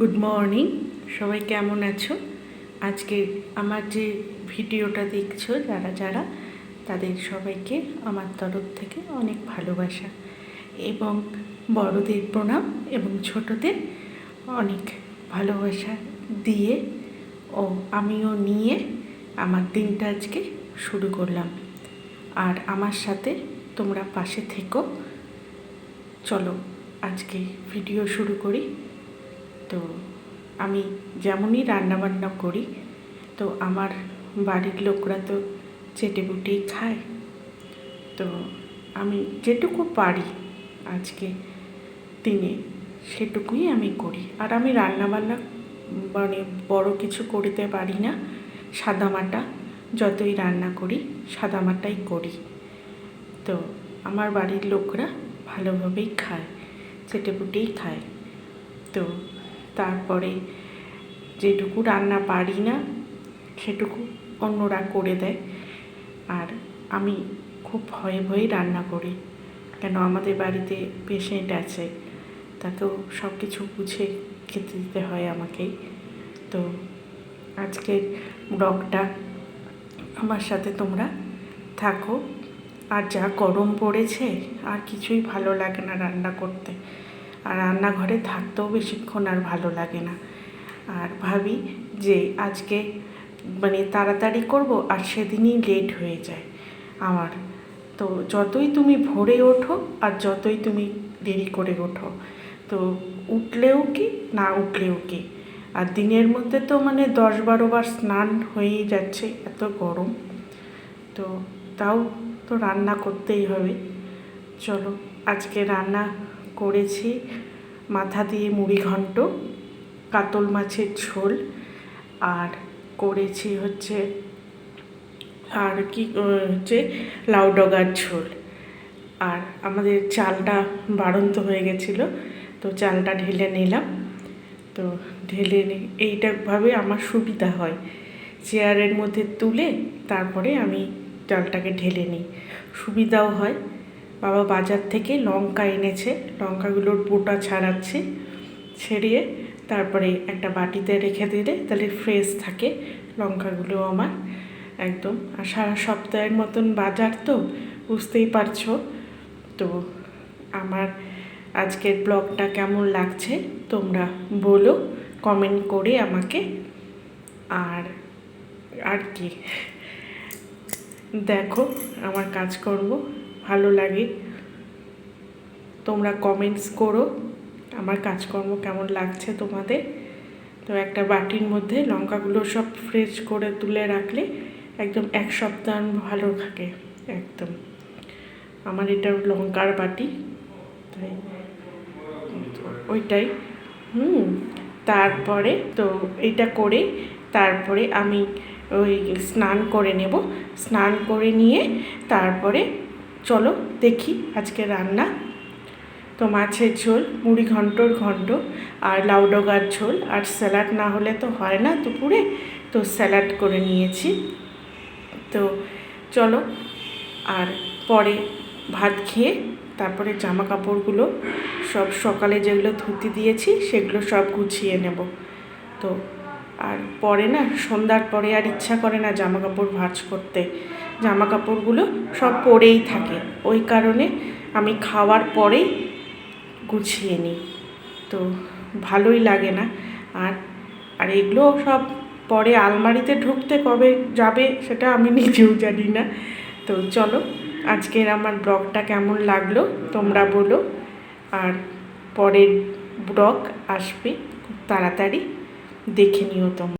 Good morning সবাই কেমন আছো? আজকে আমার যে ভিডিওটা দেখছ, যারা যারা, তাদের সবাইকে আমার তরফ থেকে অনেক ভালোবাসা এবং বড়দের প্রণাম এবং ছোটদের অনেক ভালোবাসা দিয়ে ও আমিও নিয়ে আমার দিনটা আজকে শুরু করলাম। আর আমার সাথে তোমরা পাশে থেকো। চলো আজকে ভিডিও শুরু করি। তো আমি যেমনই রান্নাবান্না করি, তো আমার বাড়ির লোকরা তো চেটে বুটেই খায়। তো আমি যেটুকু পারি আজকে দিনে সেটুকুই আমি করি। আর আমি রান্নাবান্না মানে বড় কিছু করতে পারি না সাদামাটা যতই রান্না করি সাদামাটাই করি। তো আমার বাড়ির লোকরা ভালোভাবেই খায়, চেটেপুটেই খায়। তো তারপরে যেটুকু রান্না পারি না, সেটুকু অন্যরা করে দেয়। আর আমি খুব ভয়ে ভয়ে রান্না করি, কেন আমাদের বাড়িতে পেশেন্ট আছে তাকেও সব কিছু বুঝে খেতে দিতে হয় আমাকেই তো আজকের ব্লগটা আমার সাথে তোমরা থাকো। আর যা গরম পড়েছে, আর কিছুই ভালো লাগে না রান্না করতে। আর রান্নাঘরে থাকতেও বেশিক্ষণ আর ভালো লাগে না। আর ভাবি যে আজকে মানে তাড়াতাড়ি করব আর সেদিনই লেট হয়ে যায় আমার। তো যতই তুমি ভোরে ওঠো আর যতই তুমি দেরি করে ওঠো, তো উঠলেও কি না উঠলেও কি? আর দিনের মধ্যে তো মানে দশ বারো বার স্নান হয়েই যাচ্ছে, এত গরম। তো তাও তো রান্না করতেই হবে। চলো আজকে রান্না করেছি। মাথা দিয়ে মুড়ি ঘন্ট, কাতল মাছের ঝোল, আর করেছি হচ্ছে, আর কি হচ্ছে, লাউ ডগার ঝোল। আর আমাদের চালটা বাড়ন্ত হয়ে গেছিল, তো চালটা ঢেলে নিলাম। তো ঢেলে এইটাভাবে আমার সুবিধা হয়। চেয়ারের মধ্যে তুলে তারপরে আমি চালটাকে ঢেলে নিই। সুবিধাও হয়। বাবা বাজার থেকে লঙ্কা এনেছে, লঙ্কাগুলোর বোটা ছাড়াচ্ছে, ছেড়িয়ে তারপরে একটা বাটিতে রেখে দিলে তাহলে ফ্রেশ থাকে লঙ্কাগুলো আমার একদম। আর সারা সপ্তাহের মতন বাজার তো, বুঝতেই পারছ। তো আমার আজকের ব্লগটা কেমন লাগছে তোমরা বলো কমেন্ট করে আমাকে। আর আর কি? দেখো, আমার কাজকর্ম ভালো লাগে। তোমরা কমেন্টস করো, আমার কাজকর্ম কেমন লাগছে তোমাদের? তো একটা বাটির মধ্যে লঙ্কাগুলো সব ফ্রেশ করে তুলে রাখলে একদম এক সপ্তাহ ভালো থাকে, একদম। আমার এটা লঙ্কার বাটি, তাই। ওইটাই। হুম, তারপরে তো এটা করে তারপরে আমি ওই স্নান করে নেব। স্নান করে নিয়ে তারপরে চলো দেখি আজকে রান্না। তো মাছের ঝোল, মুড়ি ঘন্টর ঘন্ট আর লাউ ডগার ঝোল। আর স্যালাড না হলে তো হয় না দুপুরে। তো স্যালাড করে নিয়েছি। তো চলো, আর পরে ভাত খেয়ে তারপরে জামা কাপড়গুলো সব সকালে যেগুলো ধুতি দিয়েছি সেগুলো সব গুছিয়ে নেব। তো আর পরে না, সন্ধ্যার পরে আর ইচ্ছা করে না জামা কাপড় ভাঁজ করতে। জামা কাপড়গুলো সব পরেই থাকে। ওই কারণে আমি খাওয়ার পরেই গুছিয়ে নিই। তো ভালোই লাগে না। আর আর এগুলো সব পরে আলমারিতে ঢুকতে কবে যাবে সেটা আমি নিজেও জানি না। তো চলো, আজকের আমার ব্লগটা কেমন লাগল তোমরা বলো। আর পরের ব্লগ আসবে, খুব তাড়াতাড়ি দেখে নিও তোমরা।